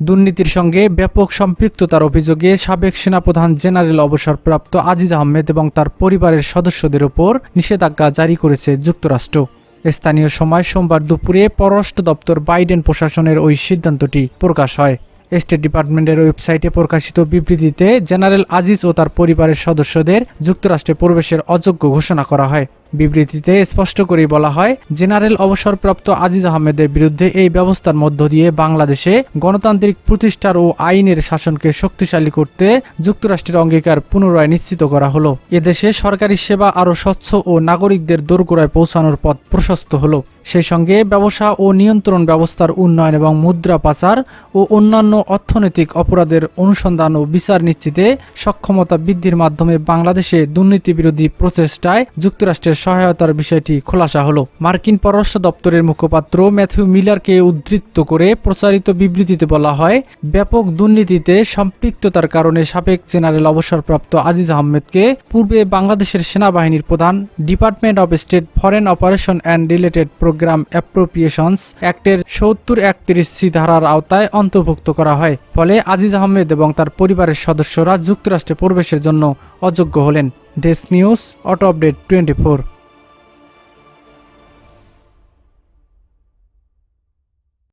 দুর্নীতির সঙ্গে ব্যাপক সম্পৃক্ততার অভিযোগে সাবেক সেনাপ্রধান জেনারেল অবসরপ্রাপ্ত আজিজ আহমেদ এবং তার পরিবারের সদস্যদের ওপর নিষেধাজ্ঞা জারি করেছে যুক্তরাষ্ট্র। স্থানীয় সময় সোমবার দুপুরে পররাষ্ট্র দপ্তর বাইডেন প্রশাসনের ওই সিদ্ধান্তটি প্রকাশ হয়। স্টেট ডিপার্টমেন্টের ওয়েবসাইটে প্রকাশিত বিবৃতিতে জেনারেল আজিজ ও তার পরিবারের সদস্যদের যুক্তরাষ্ট্রে প্রবেশের অযোগ্য ঘোষণা করা হয়। বিবৃতিতে স্পষ্ট করেই বলা হয়, জেনারেল অবসরপ্রাপ্ত আজিজ আহমেদের বিরুদ্ধে এই ব্যবস্থার মধ্য দিয়ে বাংলাদেশে গণতান্ত্রিক প্রতিষ্ঠার ও আইনের শাসনকে শক্তিশালী করতে যুক্তরাষ্ট্রের অঙ্গীকার পুনরায় নিশ্চিত করা হলো। এদেশে সরকারি সেবা আরও স্বচ্ছ ও নাগরিকদের দোরগোড়ায় পৌঁছানোর পথ প্রশস্ত হলো। সেই সঙ্গে ব্যবসা ও নিয়ন্ত্রণ ব্যবস্থার উন্নয়ন এবং মুদ্রা পাচার ও অন্যান্য অর্থনৈতিক অপরাধের অনুসন্ধান ও বিচার নিশ্চিতে সক্ষমতা বৃদ্ধির মাধ্যমে বাংলাদেশে দুর্নীতি বিরোধী প্রচেষ্টায় যুক্তরাষ্ট্রের সহায়তার বিষয়টি খোলাসা হলো। মার্কিন পররাষ্ট্র দপ্তরের মুখপাত্র ম্যাথিউ মিলারকে উদ্ধৃত করে প্রচারিত বিবৃতিতে বলা হয়, ব্যাপক দুর্নীতিতে সম্পৃক্ততার কারণে সাবেক জেনারেল অবসরপ্রাপ্ত আজিজ আহমেদকে পূর্বে বাংলাদেশের সেনাবাহিনীর প্রধান, department of state foreign operation and related program appropriations অ্যাক্টের সত্তর একত্রিশ সি ধারার আওতায় অন্তর্ভুক্ত করা হয়। ফলে আজিজ আহমেদ এবং তার পরিবারের সদস্যরা যুক্তরাষ্ট্রে প্রবেশের জন্য অযোগ্য হলেন। Desk news auto update twenty